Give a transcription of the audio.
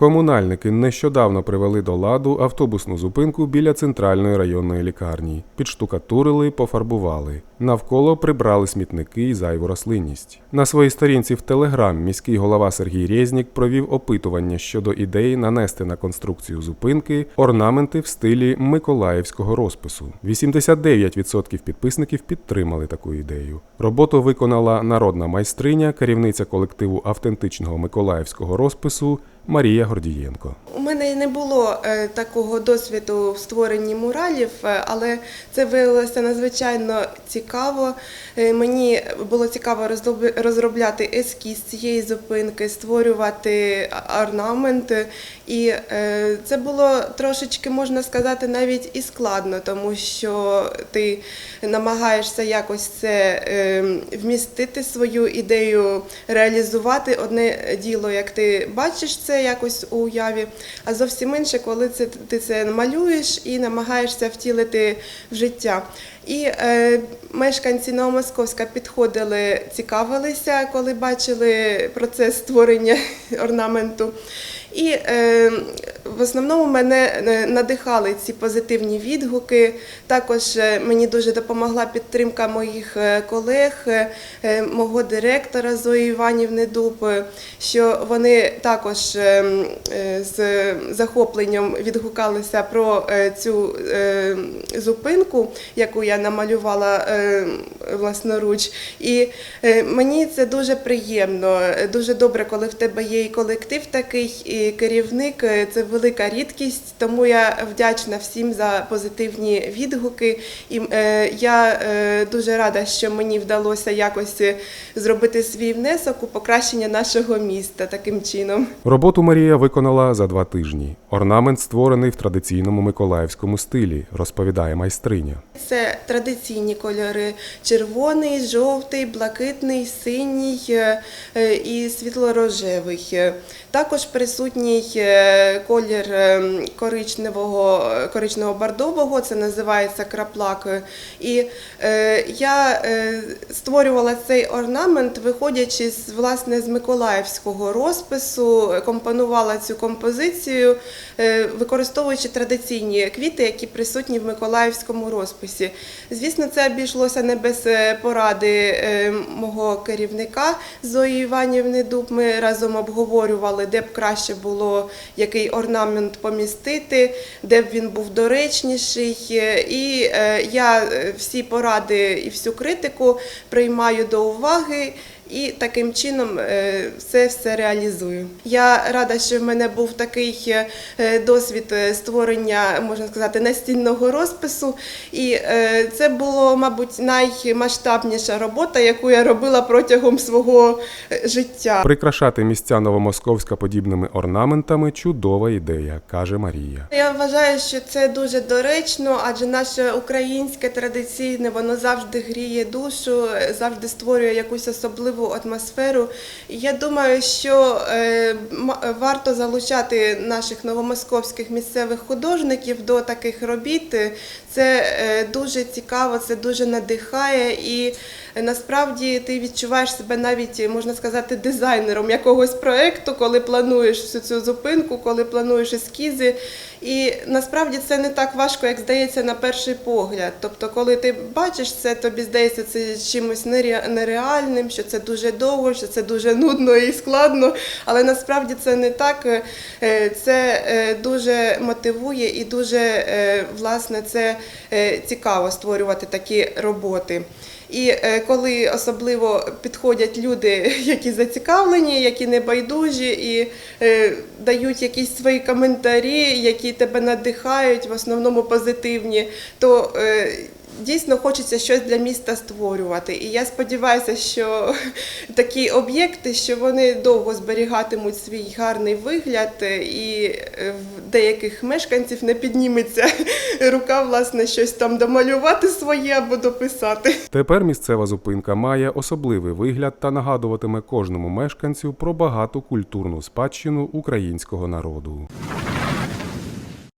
Комунальники нещодавно привели до ладу автобусну зупинку біля центральної районної лікарні. Підштукатурили, пофарбували. Навколо прибрали смітники і зайву рослинність. На своїй сторінці в Телеграм міський голова Сергій Резнік провів опитування щодо ідеї нанести на конструкцію зупинки орнаменти в стилі миколаївського розпису. 89% підписників підтримали таку ідею. Роботу виконала народна майстриня, керівниця колективу автентичного миколаївського розпису Марія Гордієнко. У мене не було е, такого досвіду в створенні муралів, е, але це виявилося надзвичайно цікаво. Е, Мені було цікаво розробляти ескіз цієї зупинки, створювати орнаменти. І це було трошечки, можна сказати, навіть і складно, тому що ти намагаєшся якось це вмістити свою ідею, реалізувати. Одне діло, як ти бачиш це якось у уяві, а зовсім інше, коли це ти це малюєш і намагаєшся втілити в життя. І е, мешканці Новомосковська підходили, цікавилися, коли бачили процес створення орнаменту. І е, в основному мене е, надихали ці позитивні відгуки. Також е, мені дуже допомогла підтримка моїх колег, мого директора Зої Іванівни Дуб, що вони також з захопленням відгукалися про цю зупинку, яку я намалювала власноруч. І е, мені це дуже приємно. Е, Дуже добре, коли в тебе є і колектив такий, і керівник. Е, Це велика рідкість, тому я вдячна всім за позитивні відгуки. І я дуже рада, що мені вдалося якось зробити свій внесок у покращення нашого міста таким чином. Роботу Марія виконала за два тижні. Орнамент створений в традиційному миколаївському стилі, розповідає майстриня. Це традиційні кольори: червоний, жовтий, блакитний, синій е, е, і світло-рожевий. Е, Також присутній е, колір е, коричневого, коричневого бордового, це називається краплак. Е, І е, я е, створювала цей орнамент, виходячи з власне з миколаївського розпису, е, компонувала цю композицію, е, використовуючи традиційні квіти, які присутні в миколаївському розписі. Звісно, це обійшлося не без е, поради е, мого керівника Зої Іванівни Дуб. Ми разом обговорювали, де б краще було який орнамент помістити, де б він був доречніший. Е, І е, я е, всі поради і всю критику приймаю до уваги. І таким чином е, це все реалізую. Я рада, що в мене був такий е, досвід е, створення, можна сказати, настільного розпису. І це було, мабуть, наймасштабніша робота, яку я робила протягом свого життя. Прикрашати місця Новомосковська подібними орнаментами чудова ідея, каже Марія. Я вважаю, що це дуже доречно, адже наше українське традиційне, воно завжди гріє душу, завжди створює якусь особливу атмосферу. Я думаю, що е, варто залучати наших новомосковських місцевих художників до таких робіт. Це е, дуже цікаво, це дуже надихає і е, насправді ти відчуваєш себе навіть, можна сказати, дизайнером якогось проєкту, коли плануєш всю цю зупинку, коли плануєш ескізи. І насправді це не так важко, як здається на перший погляд. Тобто, коли ти бачиш це, тобі здається це чимось нереальним, що це дуже довго, що це дуже нудно і складно. Але насправді це не так. Е, Це е, дуже мотивує і дуже е, власне це цікаво створювати такі роботи. І коли особливо підходять люди, які зацікавлені, які не байдужі, і дають якісь свої коментарі, які тебе надихають, в основному позитивні, то дійсно хочеться щось для міста створювати. І я сподіваюся, що такі об'єкти, що вони довго зберігатимуть свій гарний вигляд, е, і е, в деяких мешканців не підніметься рука, власне, щось там домалювати своє або дописати. Тепер місцева зупинка має особливий вигляд та нагадуватиме кожному мешканцю про багату культурну спадщину українського народу.